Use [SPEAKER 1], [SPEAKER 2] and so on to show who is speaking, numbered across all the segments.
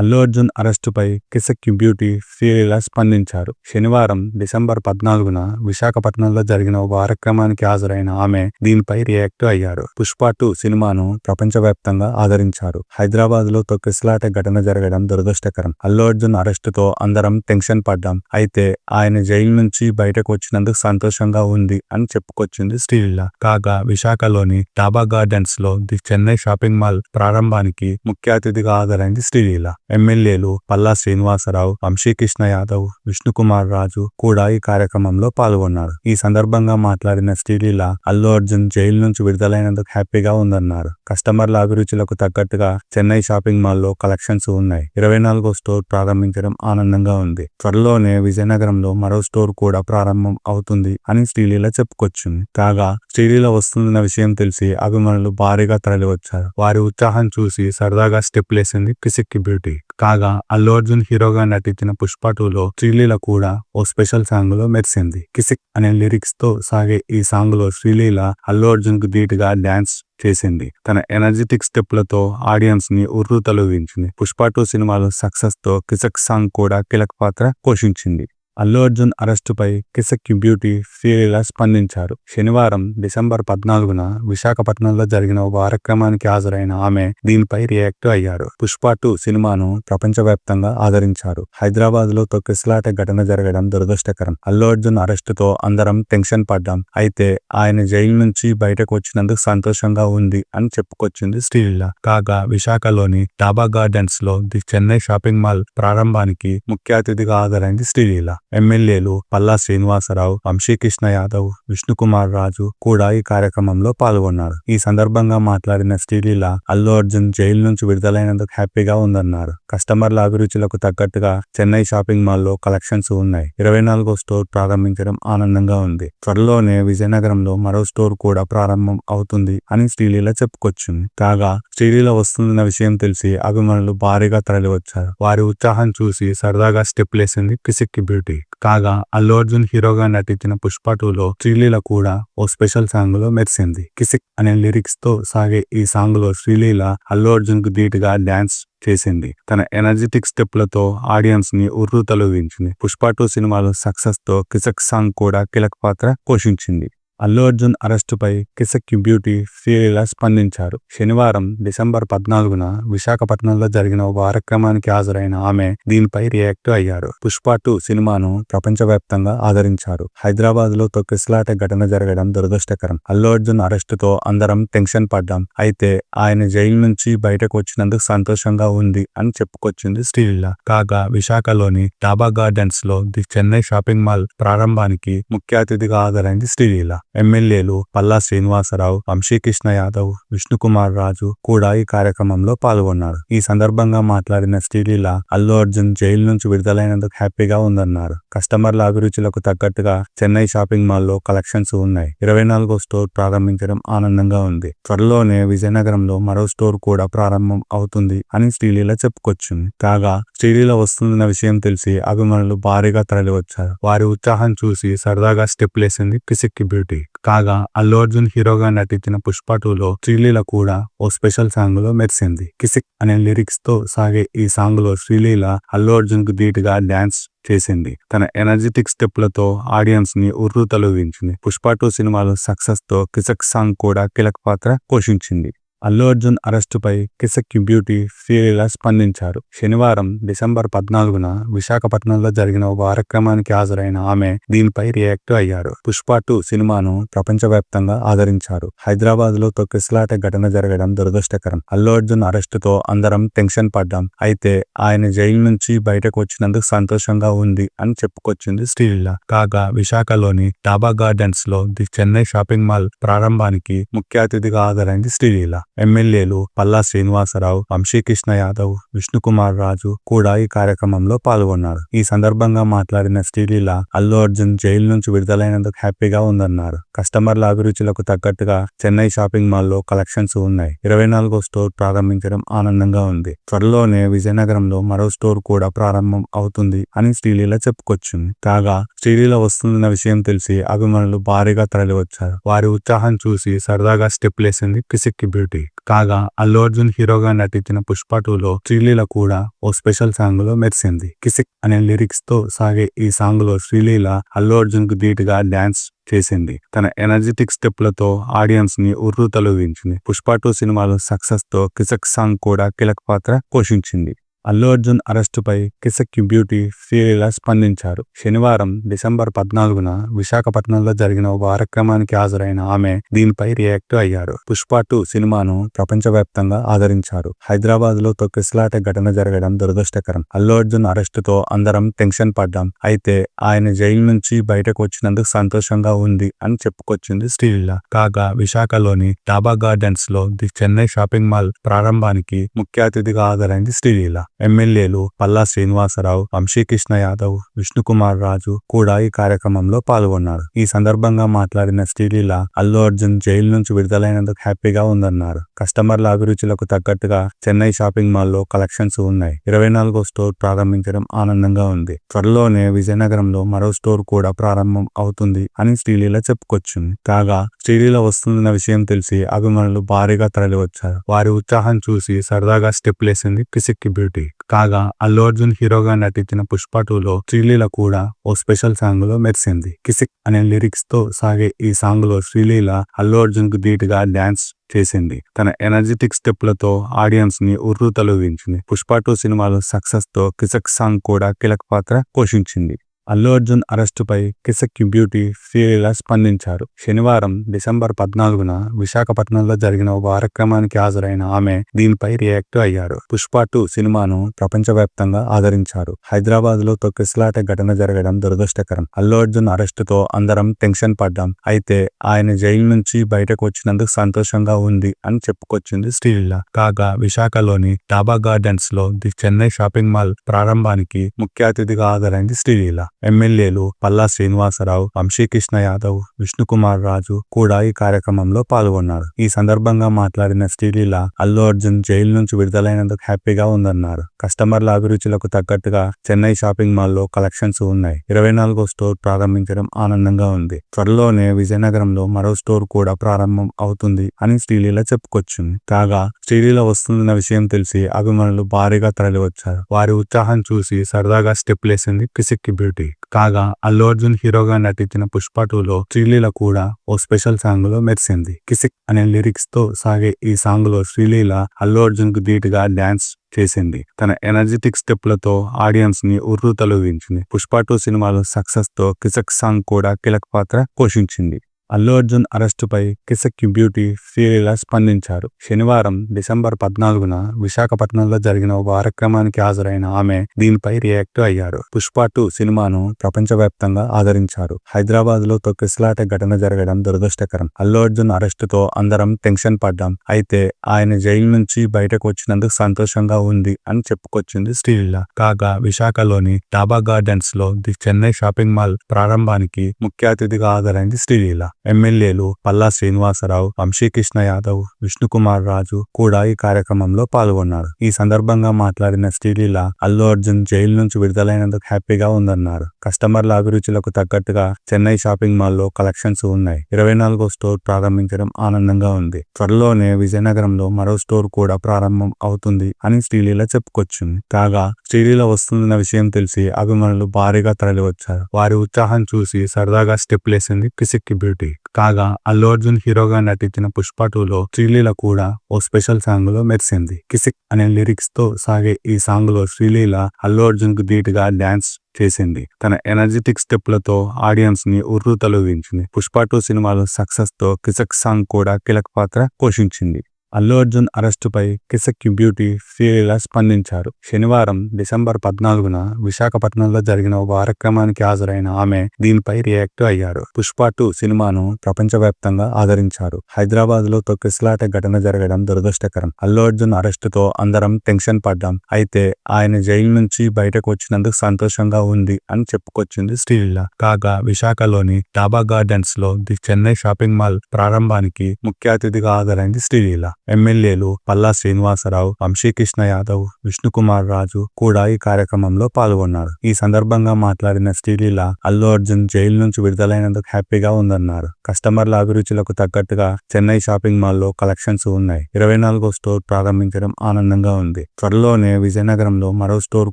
[SPEAKER 1] అల్లు అర్జున్ అరెస్టుపై కిసక్ బ్యూటీ శ్రీలీల స్పందించారు. శనివారం డిసెంబర్ పద్నాలుగున విశాఖపట్నంలో జరిగిన ఒక కార్యక్రమానికి హాజరైన ఆమె దీనిపై రియాక్ట్ అయ్యారు. పుష్ప టూ సినిమాను ప్రపంచవ్యాప్తంగా ఆదరించారు. హైదరాబాద్లో తొక్కిసలాట ఘటన జరగడం దురదృష్టకరం. అల్లు అర్జున్ అరెస్టుతో అందరం టెన్షన్ పడ్డాం. అయితే ఆయన జైలు నుంచి బయటకు వచ్చినందుకు సంతోషంగా ఉంది అని చెప్పుకొచ్చింది శ్రీలీల. కాగా విశాఖలోని డాబా గార్డెన్స్లో ది చెన్నై షాపింగ్ మాల్ ప్రారంభానికి ముఖ్య అతిథిగా హాజరైంది శ్రీలీల. ఎమ్మెల్యేలు పల్లా శ్రీనివాసరావు వంశీకృష్ణ యాదవ్ విష్ణుకుమార్ రాజు కూడా ఈ కార్యక్రమంలో పాల్గొన్నారు. ఈ సందర్భంగా మాట్లాడిన శ్రీలీల అల్లు అర్జున్ జైలు నుంచి విడుదలైనందుకు హ్యాపీగా ఉందన్నారు. కస్టమర్ల అభిరుచులకు తగ్గట్టుగా చెన్నై షాపింగ్ మాల్లో కలెక్షన్స్ ఉన్నాయి. ఇరవై నాలుగో స్టోర్ ప్రారంభించడం ఆనందంగా ఉంది. త్వరలోనే విజయనగరంలో మరో స్టోర్ కూడా ప్రారంభం అవుతుంది అని శ్రీలీల చెప్పుకొచ్చింది. కాగా శ్రీలీల వస్తుందన్న విషయం తెలిసి అభిమానులు భారీగా తరలివచ్చారు. వారి ఉత్సాహం చూసి సరదాగా స్టెప్లేసింది కిసిక్కి బ్యూటీ. కాగా అల్లు అర్జున్ హీరోగా నటించిన పుష్ప టూలో శ్రీలీల కూడా ఓ స్పెషల్ సాంగ్లో మెరిసింది. కిసిక్ అనే లిరిక్స్తో సాగే ఈ సాంగ్లో శ్రీలీల అల్లు అర్జున్కు ధీటుగా డాన్స్ చేసింది. తన ఎనర్జెటిక్ స్టెప్లతో ఆడియన్స్ని ఉర్రు తొలగించింది. పుష్ప టూ సినిమాలో సక్సెస్తో కిసక్ సాంగ్ కూడా కీలక పాత్ర పోషించింది. అల్లు అర్జున్ అరెస్టుపై కిసక్కి బ్యూటీ శ్రీలీల స్పందించారు. శనివారం డిసెంబర్ పద్నాలుగున విశాఖపట్నంలో జరిగిన ఓ కార్యక్రమానికి హాజరైన ఆమె దీనిపై రియాక్ట్ అయ్యారు. పుష్ప టూ సినిమాను ప్రపంచవ్యాప్తంగా ఆదరించారు. హైదరాబాద్లో తొక్కిసలాట ఘటన జరగడం దురదృష్టకరం. అల్లు అర్జున్ అరెస్టుతో అందరం టెన్షన్ పడ్డాం. అయితే ఆయన జైలు నుంచి బయటకు వచ్చినందుకు సంతోషంగా ఉంది అని చెప్పుకొచ్చింది శ్రీలీల. కాగా విశాఖలోని డాబా గార్డెన్స్లో ది చెన్నై షాపింగ్ మాల్ ప్రారంభానికి ముఖ్య అతిథిగా హాజరైంది శ్రీలీల. ఎమ్మెల్యేలు పల్లా శ్రీనివాసరావు వంశీకృష్ణ యాదవ్ విష్ణుకుమార్ రాజు కూడా ఈ కార్యక్రమంలో పాల్గొన్నారు. ఈ సందర్భంగా మాట్లాడిన శ్రీలీల అల్లు అర్జున్ జైలు నుంచి విడుదలైనందుకు హ్యాపీగా ఉందన్నారు. కస్టమర్ల అభిరుచులకు తగ్గట్టుగా చెన్నై షాపింగ్ మాల్లో కలెక్షన్స్ ఉన్నాయి. ఇరవై నాలుగో స్టోర్ ప్రారంభించడం ఆనందంగా ఉంది. త్వరలోనే విజయనగరంలో మరో స్టోర్ కూడా ప్రారంభం అవుతుంది అని శ్రీలీల చెప్పుకొచ్చింది. కాగా శ్రీలీల వస్తుందన్న విషయం తెలిసి అభిమానులు భారీగా తరలివచ్చారు. వారి ఉత్సాహం చూసి సరదాగా స్టెప్లేసింది కిసిక్కి బ్యూటీ. కాగా అల్లు అర్జున్ హీరోగా నటించిన పుష్ప టూలో శ్రీలీల కూడా ఓ స్పెషల్ సాంగ్లో మెరిసింది. కిసిక్ అనే లిరిక్స్తో సాగే ఈ సాంగ్లో శ్రీలీల అల్లు అర్జున్కు ధీటుగా డాన్స్ చేసింది. తన ఎనర్జెటిక్ స్టెప్లతో ఆడియన్స్ని ఉర్రు తొలగించింది. పుష్ప టూ సినిమాలో సక్సెస్తో కిసక్ సాంగ్ కూడా కీలక పాత్ర పోషించింది. అల్లు అర్జున్ అరెస్టుపై కిసక్ బ్యూటీ శ్రీలీల స్పందించారు. శనివారం డిసెంబర్ పద్నాలుగున విశాఖపట్నంలో జరిగిన ఓ కార్యక్రమానికి హాజరైన ఆమె దీనిపై రియాక్ట్ అయ్యారు. పుష్ప టూ సినిమాను ప్రపంచవ్యాప్తంగా ఆదరించారు. హైదరాబాద్లో తొక్కిసలాట ఘటన జరగడం దురదృష్టకరం. అల్లు అర్జున్ అరెస్టుతో అందరం టెన్షన్ పడ్డాం. అయితే ఆయన జైలు నుంచి బయటకు వచ్చినందుకు సంతోషంగా ఉంది అని చెప్పుకొచ్చింది శ్రీలీల. కాగా విశాఖలోని డాబా గార్డెన్స్లో ది చెన్నై షాపింగ్ మాల్ ప్రారంభానికి ముఖ్య అతిథిగా హాజరైంది శ్రీలీల. ఎమ్మెల్యేలు పల్లా శ్రీనివాసరావు వంశీకృష్ణ యాదవ్ విష్ణుకుమార్ రాజు కూడా ఈ కార్యక్రమంలో పాల్గొన్నారు. ఈ సందర్భంగా మాట్లాడిన శ్రీలీల అల్లు అర్జున్ జైలు నుంచి విడుదలైనందుకు హ్యాపీగా ఉందన్నారు. కస్టమర్ల అభిరుచులకు తగ్గట్టుగా చెన్నై షాపింగ్ మాల్లో కలెక్షన్స్ ఉన్నాయి. ఇరవై నాలుగో స్టోర్ ప్రారంభించడం ఆనందంగా ఉంది. త్వరలోనే విజయనగరంలో మరో స్టోర్ కూడా ప్రారంభం అవుతుంది అని శ్రీలీల చెప్పుకొచ్చింది. కాగా శ్రీలీల వస్తుందన్న విషయం తెలిసి అభిమానులు భారీగా తరలివచ్చారు. వారి ఉత్సాహం చూసి సరదాగా స్టెప్ లేసింది కిసిక్కి బ్యూటీ. కాగా అల్లు అర్జున్ హీరోగా నటించిన పుష్ప టూలో శ్రీలీల కూడా ఓ స్పెషల్ సాంగ్లో మెరిసింది. కిసిక్ అనే లిరిక్స్తో సాగే ఈ సాంగ్లో శ్రీలీల అల్లు అర్జున్కు ధీటుగా డాన్స్ చేసింది. తన ఎనర్జెటిక్ స్టెప్లతో ఆడియన్స్ని ఉర్రు తొలగించింది. పుష్ప టూ సినిమాలో సక్సెస్తో కిసక్ సాంగ్ కూడా కీలక పాత్ర పోషించింది. అల్లు అర్జున్ అరెస్టుపై కిసక్ బ్యూటీ శ్రీలీల స్పందించారు. శనివారం డిసెంబర్ పద్నాలుగున విశాఖపట్నంలో జరిగిన ఓ కార్యక్రమానికి హాజరైన ఆమె దీనిపై రియాక్ట్ అయ్యారు. పుష్ప టూ సినిమాను ప్రపంచవ్యాప్తంగా ఆదరించారు. హైదరాబాద్లో తొక్కిసలాట ఘటన జరగడం దురదృష్టకరం. అల్లు అర్జున్ అరెస్టుతో అందరం టెన్షన్ పడ్డాం. అయితే ఆయన జైలు నుంచి బయటకు వచ్చినందుకు సంతోషంగా ఉంది అని చెప్పుకొచ్చింది శ్రీలీల. కాగా విశాఖలోని డాబా గార్డెన్స్లో ది చెన్నై షాపింగ్ మాల్ ప్రారంభానికి ముఖ్య అతిథిగా హాజరైంది శ్రీలీల. ఎమ్మెల్యేలు పల్లా శ్రీనివాసరావు వంశీకృష్ణ యాదవ్ విష్ణుకుమార్ రాజు కూడా ఈ కార్యక్రమంలో పాల్గొన్నారు. ఈ సందర్భంగా మాట్లాడిన శ్రీలీల అల్లు అర్జున్ జైలు నుంచి విడుదలైనందుకు హ్యాపీగా ఉందన్నారు. కస్టమర్ల అభిరుచులకు తగ్గట్టుగా చెన్నై షాపింగ్ మాల్లో కలెక్షన్స్ ఉన్నాయి. ఇరవై నాలుగో స్టోర్ ప్రారంభించడం ఆనందంగా ఉంది. త్వరలోనే విజయనగరంలో మరో స్టోర్ కూడా ప్రారంభం అవుతుంది అని శ్రీలీల చెప్పుకొచ్చింది. కాగా శ్రీలీల వస్తుందన్న విషయం తెలిసి అభిమానులు భారీగా తరలివచ్చారు. వారి ఉత్సాహం చూసి సరదాగా స్టెప్లేసింది పిసిక్కి బ్యూటీ. కాగా అల్లు అర్జున్ హీరోగా నటించిన పుష్ప టూలో శ్రీలీల కూడా ఓ స్పెషల్ సాంగ్లో మెరిసింది. కిసిక్ అనే లిరిక్స్తో సాగే ఈ సాంగ్లో శ్రీలీల అల్లు అర్జున్కు ధీటుగా డాన్స్ చేసింది. తన ఎనర్జెటిక్ స్టెప్లతో ఆడియన్స్ని ఉర్రు తొలగించింది. పుష్ప టూ సినిమాలో సక్సెస్తో కిసక్ సాంగ్ కూడా కీలక పాత్ర పోషించింది. అల్లు అర్జున్ అరెస్టుపై కిసక్ బ్యూటీ శ్రీలీల స్పందించారు. శనివారం డిసెంబర్ పద్నాలుగున విశాఖపట్నంలో జరిగిన ఒక కార్యక్రమానికి హాజరైన ఆమె దీనిపై రియాక్ట్ అయ్యారు. పుష్ప టూ సినిమాను ప్రపంచవ్యాప్తంగా ఆదరించారు. హైదరాబాద్లో తొక్కిసలాట ఘటన జరగడం దురదృష్టకరం. అల్లు అర్జున్ అరెస్టుతో అందరం టెన్షన్ పడ్డాం. అయితే ఆయన జైలు నుంచి బయటకు వచ్చినందుకు సంతోషంగా ఉంది అని చెప్పుకొచ్చింది శ్రీలీల. కాగా విశాఖలోని డాబా గార్డెన్స్లో ది చెన్నై షాపింగ్ మాల్ ప్రారంభానికి ముఖ్య అతిథిగా హాజరైంది శ్రీలీల. ఎమ్మెల్యేలు పల్లా శ్రీనివాసరావు వంశీకృష్ణ యాదవ్ విష్ణుకుమార్ రాజు కూడా ఈ కార్యక్రమంలో పాల్గొన్నారు. ఈ సందర్భంగా మాట్లాడిన శ్రీలీల అల్లు అర్జున్ జైలు నుంచి విడుదలైనందుకు హ్యాపీగా ఉందన్నారు. కస్టమర్ల అభిరుచులకు తగ్గట్టుగా చెన్నై షాపింగ్ మాల్లో కలెక్షన్స్ ఉన్నాయి. ఇరవై నాలుగో స్టోర్ ప్రారంభించడం ఆనందంగా ఉంది. త్వరలోనే విజయనగరంలో మరో స్టోర్ కూడా ప్రారంభం అవుతుంది అని శ్రీలీల చెప్పుకొచ్చింది. కాగా శ్రీలీల వస్తుందన్న విషయం తెలిసి అభిమానులు భారీగా తరలివచ్చారు. వారి ఉత్సాహం చూసి సరదాగా స్టెప్లేసింది కిసిక్కి బ్యూటీ. కాగా అల్లు అర్జున్ హీరోగా నటించిన పుష్ప టూలో శ్రీలీల కూడా ఓ స్పెషల్ సాంగ్లో మెరిసింది. కిసిక్ అనే లిరిక్స్తో సాగే ఈ సాంగ్లో శ్రీలీల అల్లు అర్జున్కు ధీటుగా డాన్స్ చేసింది. తన ఎనర్జెటిక్ స్టెప్లతో ఆడియన్స్ని ఉర్రు తొలగించింది. పుష్ప టూ సినిమాలో సక్సెస్తో కిసక్ సాంగ్ కూడా కీలక పాత్ర పోషించింది. అల్లు అర్జున్ అరెస్టుపై కిసక్ బ్యూటీ శ్రీలీల స్పందించారు. శనివారం డిసెంబర్ పద్నాలుగున విశాఖపట్నంలో జరిగిన ఒక కార్యక్రమానికి హాజరైన ఆమె దీనిపై రియాక్ట్ అయ్యారు. పుష్ప టూ సినిమాను ప్రపంచవ్యాప్తంగా ఆదరించారు. హైదరాబాద్లో తొక్కిసలాట ఘటన జరగడం దురదృష్టకరం. అల్లు అర్జున్ అరెస్టుతో అందరం టెన్షన్ పడ్డాం. అయితే ఆయన జైలు నుంచి బయటకు వచ్చినందుకు సంతోషంగా ఉంది అని చెప్పుకొచ్చింది శ్రీలీల. కాగా విశాఖలోని డాబా గార్డెన్స్లో ది చెన్నై షాపింగ్ మాల్ ప్రారంభానికి ముఖ్య అతిథిగా హాజరైంది శ్రీలీల. ఎమ్మెల్యేలు పల్లా శ్రీనివాసరావు వంశీకృష్ణ యాదవ్ విష్ణుకుమార్ రాజు కూడా ఈ కార్యక్రమంలో పాల్గొన్నారు. ఈ సందర్భంగా మాట్లాడిన శ్రీలీల అల్లు అర్జున్ జైలు నుంచి విడుదలైనందుకు హ్యాపీగా ఉందన్నారు. కస్టమర్ల అభిరుచులకు తగ్గట్టుగా చెన్నై షాపింగ్ మాల్లో కలెక్షన్స్ ఉన్నాయి. ఇరవై నాలుగో స్టోర్ ప్రారంభించడం ఆనందంగా ఉంది. త్వరలోనే విజయనగరంలో మరో స్టోర్ కూడా ప్రారంభం అవుతుంది అని శ్రీలీల చెప్పుకొచ్చింది. కాగా శ్రీలీల వస్తుందన్న విషయం తెలిసి అభిమానులు భారీగా తరలివచ్చారు. వారి ఉత్సాహం చూసి సరదాగా స్టెప్లేసింది కిసిక్కి బ్యూటీ. కాగా అల్లు అర్జున్ హీరోగా నటించిన పుష్ప టూలో శ్రీలీల కూడా ఓ స్పెషల్ సాంగ్లో మెరిసింది. కిసిక్ అనే లిరిక్స్తో సాగే ఈ సాంగ్లో శ్రీలీల అల్లు అర్జున్కు ధీటుగా డాన్స్ చేసింది. తన ఎనర్జెటిక్ స్టెప్లతో ఆడియన్స్ని ఉర్రు తొలగించింది. పుష్ప టూ సినిమాలో సక్సెస్తో కిసక్ సాంగ్ కూడా కీలక పాత్ర పోషించింది. అల్లు అర్జున్ అరెస్టుపై కిసక్ బ్యూటీ శ్రీలీల స్పందించారు. శనివారం డిసెంబర్ పద్నాలుగున విశాఖపట్నంలో జరిగిన ఒక కార్యక్రమానికి హాజరైన ఆమె దీనిపై రియాక్ట్ అయ్యారు. పుష్ప టూ సినిమాను ప్రపంచవ్యాప్తంగా ఆదరించారు. హైదరాబాద్లో తొక్కిసలాట ఘటన జరగడం దురదృష్టకరం. అల్లు అర్జున్ అరెస్టుతో అందరం టెన్షన్ పడ్డాం. అయితే ఆయన జైలు నుంచి బయటకు వచ్చినందుకు సంతోషంగా ఉంది అని చెప్పుకొచ్చింది శ్రీలీల. కాగా విశాఖలోని డాబా గార్డెన్స్లో ది చెన్నై షాపింగ్ మాల్ ప్రారంభానికి ముఖ్య అతిథిగా హాజరైంది శ్రీలీల. ఎమ్మెల్యేలు పల్లా శ్రీనివాసరావు వంశీకృష్ణ యాదవ్ విష్ణుకుమార్ రాజు కూడా ఈ కార్యక్రమంలో పాల్గొన్నారు. ఈ సందర్భంగా మాట్లాడిన శ్రీలీల అల్లు అర్జున్ జైలు నుంచి విడుదలైనందుకు హ్యాపీగా ఉందన్నారు. కస్టమర్ల అభిరుచులకు తగ్గట్టుగా చెన్నై షాపింగ్ మాల్లో కలెక్షన్స్ ఉన్నాయి. ఇరవై నాలుగో స్టోర్ ప్రారంభించడం ఆనందంగా ఉంది. త్వరలోనే విజయనగరంలో మరో స్టోర్ కూడా ప్రారంభం అవుతుంది అని శ్రీలీల చెప్పుకొచ్చింది. కాగా శ్రీలీల వస్తుందన్న విషయం తెలిసి అభిమానులు భారీగా తరలివచ్చారు. వారి ఉత్సాహం చూసి సరదాగా స్టెప్ లేసింది కిసిక్కి బ్యూటీ. కాగా అల్లు అర్జున్ హీరోగా నటించిన పుష్ప టూలో శ్రీలీల కూడా ఓ స్పెషల్ సాంగ్లో మెరిసింది. కిసిక్ అనే లిరిక్స్తో సాగే ఈ సాంగ్లో శ్రీలీల అల్లు అర్జున్కు ధీటుగా డాన్స్ చేసింది. తన ఎనర్జెటిక్ స్టెప్లతో ఆడియన్స్ని ఉర్రు తొలగించింది. పుష్ప టూ సినిమాలో సక్సెస్తో కిసక్ సాంగ్ కూడా కీలక పాత్ర పోషించింది. అల్లు అర్జున్ అరెస్టుపై కిసక్ బ్యూటీ శ్రీలీల స్పందించారు. శనివారం డిసెంబర్ పద్నాలుగున విశాఖపట్నంలో జరిగిన ఒక కార్యక్రమానికి హాజరైన ఆమె దీనిపై రియాక్ట్ అయ్యారు. పుష్ప టూ సినిమాను ప్రపంచవ్యాప్తంగా ఆదరించారు. హైదరాబాద్లో తొక్కిసలాట ఘటన జరగడం దురదృష్టకరం. అల్లు అర్జున్ అరెస్టుతో అందరం టెన్షన్ పడ్డాం. అయితే ఆయన జైలు నుంచి బయటకు వచ్చినందుకు సంతోషంగా ఉంది అని చెప్పుకొచ్చింది శ్రీలీల. కాగా విశాఖలోని డాబా గార్డెన్స్లో ది చెన్నై షాపింగ్ మాల్ ప్రారంభానికి ముఖ్య అతిథిగా హాజరైంది శ్రీలీల. ఎమ్మెల్యేలు పల్లా శ్రీనివాసరావు వంశీకృష్ణ యాదవ్ విష్ణుకుమార్ రాజు కూడా ఈ కార్యక్రమంలో పాల్గొన్నారు. ఈ సందర్భంగా మాట్లాడిన శ్రీలీల అల్లు అర్జున్ జైలు నుంచి విడుదలైనందుకు హ్యాపీగా ఉందన్నారు. కస్టమర్ల అభిరుచులకు తగ్గట్టుగా చెన్నై షాపింగ్ మాల్లో కలెక్షన్స్ ఉన్నాయి. ఇరవై నాలుగో స్టోర్ ప్రారంభించడం ఆనందంగా ఉంది. త్వరలోనే విజయనగరంలో మరో స్టోర్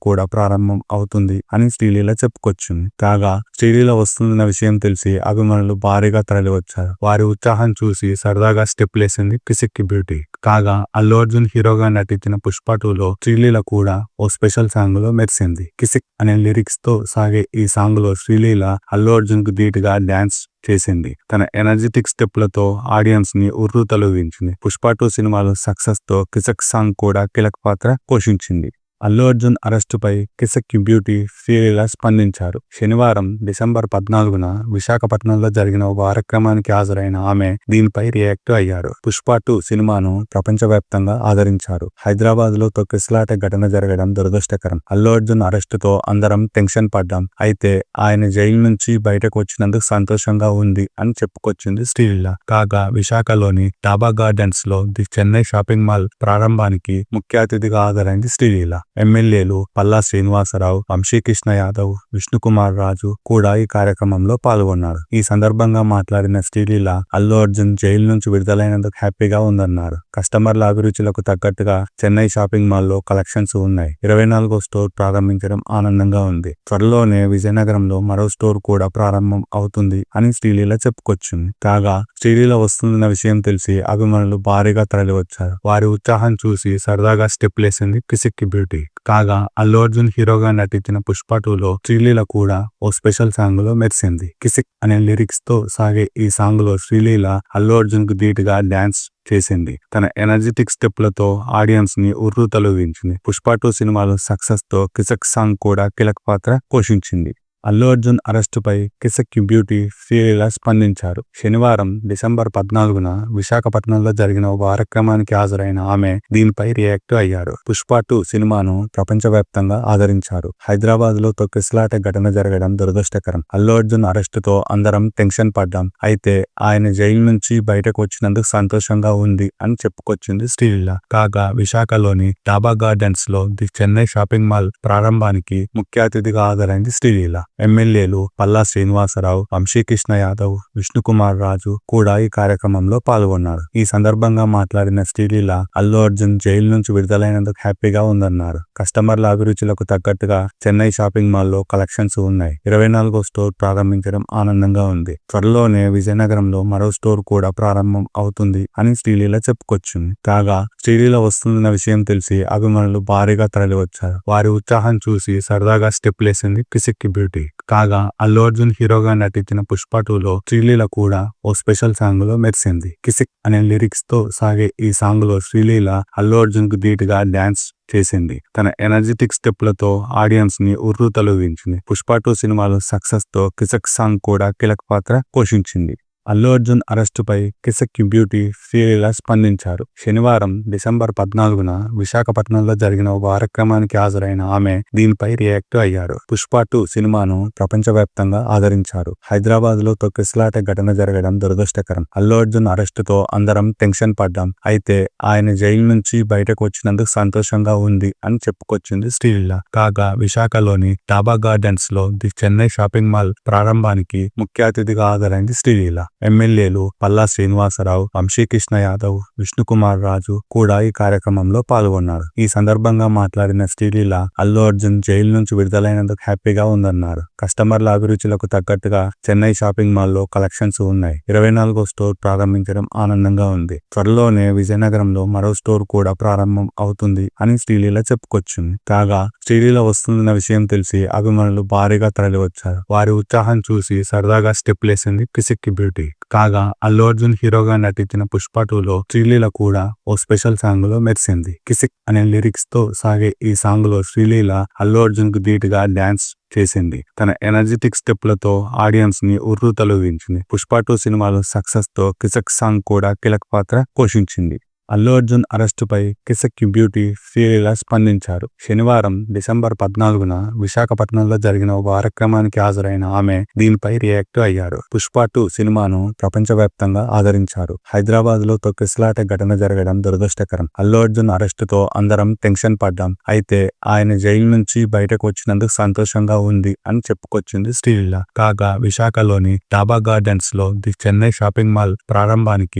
[SPEAKER 1] కూడా ప్రారంభం అవుతుంది అని శ్రీలీల చెప్పుకొచ్చింది. కాగా శ్రీలీల వస్తుందన్న విషయం తెలిసి అభిమానులు భారీగా తరలివచ్చారు. వారి ఉత్సాహం చూసి సరదాగా స్టెప్ లేసింది బ్యూటీ. కాగా అల్లు అర్జున్ హీరోగా నటించిన పుష్ప టూలో శ్రీలీల కూడా ఓ స్పెషల్ సాంగ్లో మెరిసింది. కిసిక్ అనే లిరిక్స్తో సాగే ఈ సాంగ్లో శ్రీలీల అల్లు అర్జున్కు ధీటుగా డాన్స్ చేసింది. తన ఎనర్జెటిక్ స్టెప్లతో ఆడియన్స్ని ఉర్రు తొలగించింది. పుష్ప టూ సినిమాలో సక్సెస్తో కిసక్ సాంగ్ కూడా కీలక పాత్ర పోషించింది. అల్లు అర్జున్ అరెస్టుపై కిసక్ బ్యూటీ శ్రీలీల స్పందించారు. శనివారం డిసెంబర్ పద్నాలుగున విశాఖపట్నంలో జరిగిన ఒక కార్యక్రమానికి హాజరైన ఆమె దీనిపై రియాక్ట్ అయ్యారు. పుష్ప టూ సినిమాను ప్రపంచవ్యాప్తంగా ఆదరించారు. హైదరాబాద్లో తొక్కిసలాట ఘటన జరగడం దురదృష్టకరం. అల్లు అర్జున్ అరెస్టుతో అందరం టెన్షన్ పడ్డాం. అయితే ఆయన జైలు నుంచి బయటకు వచ్చినందుకు సంతోషంగా ఉంది అని చెప్పుకొచ్చింది శ్రీలీల. కాగా విశాఖలోని డాబా గార్డెన్స్లో ది చెన్నై షాపింగ్ మాల్ ప్రారంభానికి ముఖ్య అతిథిగా హాజరైంది శ్రీలీల. ఎమ్మెల్యేలు పల్లా శ్రీనివాసరావు వంశీకృష్ణ యాదవ్ విష్ణుకుమార్ రాజు కూడా ఈ కార్యక్రమంలో పాల్గొన్నారు. ఈ సందర్భంగా మాట్లాడిన శ్రీలీల అల్లు అర్జున్ జైలు నుంచి విడుదలైనందుకు హ్యాపీగా ఉందన్నారు. కస్టమర్ల అభిరుచులకు తగ్గట్టుగా చెన్నై షాపింగ్ మాల్లో కలెక్షన్స్ ఉన్నాయి. ఇరవై నాలుగో స్టోర్ ప్రారంభించడం ఆనందంగా ఉంది. త్వరలోనే విజయనగరంలో మరో స్టోర్ కూడా ప్రారంభం అవుతుంది అని శ్రీలీల చెప్పుకొచ్చింది. కాగా శ్రీలీల వస్తుందన్న విషయం తెలిసి అభిమానులు భారీగా తరలివచ్చారు. వారి ఉత్సాహం చూసి సరదాగా స్టెప్ లేసింది కిసిక్కి బ్యూటీ. కాగా అల్లు అర్జున్ హీరోగా నటించిన పుష్ప టూలో శ్రీలీల కూడా ఓ స్పెషల్ సాంగ్లో మెరిసింది. కిసిక్ అనే లిరిక్స్తో సాగే ఈ సాంగ్లో శ్రీలీల అల్లు అర్జున్కు ధీటుగా డాన్స్ చేసింది. తన ఎనర్జెటిక్ స్టెప్లతో ఆడియన్స్ని ఉర్రు తొలగించింది. పుష్ప టూ సినిమాలో సక్సెస్తో కిసక్ సాంగ్ కూడా కీలక పాత్ర పోషించింది. అల్లు అర్జున్ అరెస్టుపై కిసక్ బ్యూటీ శ్రీలీల స్పందించారు. శనివారం డిసెంబర్ పద్నాలుగున విశాఖపట్నంలో జరిగిన ఒక కార్యక్రమానికి హాజరైన ఆమె దీనిపై రియాక్ట్ అయ్యారు. పుష్ప టూ సినిమాను ప్రపంచవ్యాప్తంగా ఆదరించారు. హైదరాబాద్లో తొక్కిసలాట ఘటన జరగడం దురదృష్టకరం. అల్లు అర్జున్ అరెస్టుతో అందరం టెన్షన్ పడ్డాం. అయితే ఆయన జైలు నుంచి బయటకు వచ్చినందుకు సంతోషంగా ఉంది అని చెప్పుకొచ్చింది శ్రీలీల. కాగా విశాఖలోని డాబా గార్డెన్స్లో ది చెన్నై షాపింగ్ మాల్ ప్రారంభానికి ముఖ్య అతిథిగా హాజరైంది శ్రీలీల. ఎమ్మెల్యేలు పల్లా శ్రీనివాసరావు వంశీకృష్ణ యాదవ్ విష్ణుకుమార్ రాజు కూడా ఈ కార్యక్రమంలో పాల్గొన్నారు. ఈ సందర్భంగా మాట్లాడిన శ్రీలీల అల్లు అర్జున్ జైలు నుంచి విడుదలైనందుకు హ్యాపీగా ఉందన్నారు. కస్టమర్ల అభిరుచులకు తగ్గట్టుగా చెన్నై షాపింగ్ మాల్లో కలెక్షన్స్ ఉన్నాయి. ఇరవై నాలుగో స్టోర్ ప్రారంభించడం ఆనందంగా ఉంది. త్వరలోనే విజయనగరంలో మరో స్టోర్ కూడా ప్రారంభం అవుతుంది అని శ్రీలీల చెప్పుకొచ్చింది. కాగా శ్రీలీల వస్తుందన్న విషయం తెలిసి అభిమానులు భారీగా తరలివచ్చారు. వారి ఉత్సాహం చూసి సరదాగా స్టెప్లేసింది లేసింది బ్యూటీ. కాగా అల్లు అర్జున్ హీరోగా నటించిన పుష్ప టూలో శ్రీలీల కూడా ఓ స్పెషల్ సాంగ్లో మెరిసింది. కిసిక్ అనే లిరిక్స్తో సాగే ఈ సాంగ్లో శ్రీలీల అల్లు అర్జున్కు ధీటుగా డాన్స్ చేసింది. తన ఎనర్జెటిక్ స్టెప్లతో ఆడియన్స్ని ఉర్రు తొలగించింది. పుష్ప టూ సినిమాలో సక్సెస్తో కిసక్ సాంగ్ కూడా కీలక పాత్ర పోషించింది. అల్లు అర్జున్ అరెస్టుపై కిసక్ బ్యూటీ శ్రీలీల స్పందించారు. శనివారం డిసెంబర్ పద్నాలుగున విశాఖపట్నంలో జరిగిన ఒక కార్యక్రమానికి హాజరైన ఆమె దీనిపై రియాక్ట్ అయ్యారు. పుష్ప టూ సినిమాను ప్రపంచవ్యాప్తంగా ఆదరించారు. హైదరాబాద్లో తొక్కిసలాట ఘటన జరగడం దురదృష్టకరం. అల్లు అర్జున్ అరెస్టుతో అందరం టెన్షన్ పడ్డాం. అయితే ఆయన జైలు నుంచి బయటకు వచ్చినందుకు సంతోషంగా ఉంది అని చెప్పుకొచ్చింది శ్రీలీల. కాగా విశాఖలోని డాబా గార్డెన్స్లో ది చెన్నై షాపింగ్ మాల్ ప్రారంభానికి ముఖ్య అతిథిగా హాజరైంది శ్రీలీల. ఎమ్మెల్యేలు పల్లా శ్రీనివాసరావు వంశీకృష్ణ యాదవ్ విష్ణుకుమార్ రాజు కూడా ఈ కార్యక్రమంలో పాల్గొన్నారు. ఈ సందర్భంగా మాట్లాడిన శ్రీలీల అల్లు అర్జున్ జైలు నుంచి విడుదలైనందుకు హ్యాపీగా ఉందన్నారు. కస్టమర్ల అభిరుచులకు తగ్గట్టుగా చెన్నై షాపింగ్ మాల్లో కలెక్షన్స్ ఉన్నాయి. ఇరవై నాలుగో స్టోర్ ప్రారంభించడం ఆనందంగా ఉంది. త్వరలోనే విజయనగరంలో మరో స్టోర్ కూడా ప్రారంభం అవుతుంది అని శ్రీలీల చెప్పుకొచ్చింది. కాగా శ్రీలీల వస్తుందన్న విషయం తెలిసి అభిమానులు భారీగా తరలివచ్చారు. వారి ఉత్సాహం చూసి సరదాగా స్టెప్ లేసింది కిసిక్కి బ్యూటీ. కాగా అల్లు అర్జున్ హీరోగా నటించిన పుష్ప టూలో శ్రీలీల కూడా ఓ స్పెషల్ సాంగ్లో మెరిసింది. కిసిక్ అనే లిరిక్స్తో సాగే ఈ సాంగ్లో శ్రీలీల అల్లు అర్జున్కు ధీటుగా డాన్స్ చేసింది. తన ఎనర్జెటిక్ స్టెప్లతో ఆడియన్స్ని ఉర్రు తొలగించింది. పుష్ప టూ సినిమాలో సక్సెస్తో కిసక్ సాంగ్ కూడా కీలక పాత్ర పోషించింది. అల్లు అర్జున్ అరెస్టుపై కిసక్ బ్యూటీ శ్రీలీల స్పందించారు. శనివారం డిసెంబర్ పద్నాలుగున విశాఖపట్నంలో జరిగిన ఒక కార్యక్రమానికి హాజరైన ఆమె దీనిపై రియాక్ట్ అయ్యారు. పుష్ప టూ సినిమాను ప్రపంచవ్యాప్తంగా ఆదరించారు. హైదరాబాద్లో తొక్కిసలాట ఘటన జరగడం దురదృష్టకరం. అల్లు అర్జున్ అరెస్టుతో అందరం టెన్షన్ పడ్డాం. అయితే ఆయన జైలు నుంచి బయటకు వచ్చినందుకు సంతోషంగా ఉంది అని చెప్పుకొచ్చింది శ్రీలీల. కాగా విశాఖలోని డాబా గార్డెన్స్లో ది చెన్నై షాపింగ్ మాల్ ప్రారంభానికి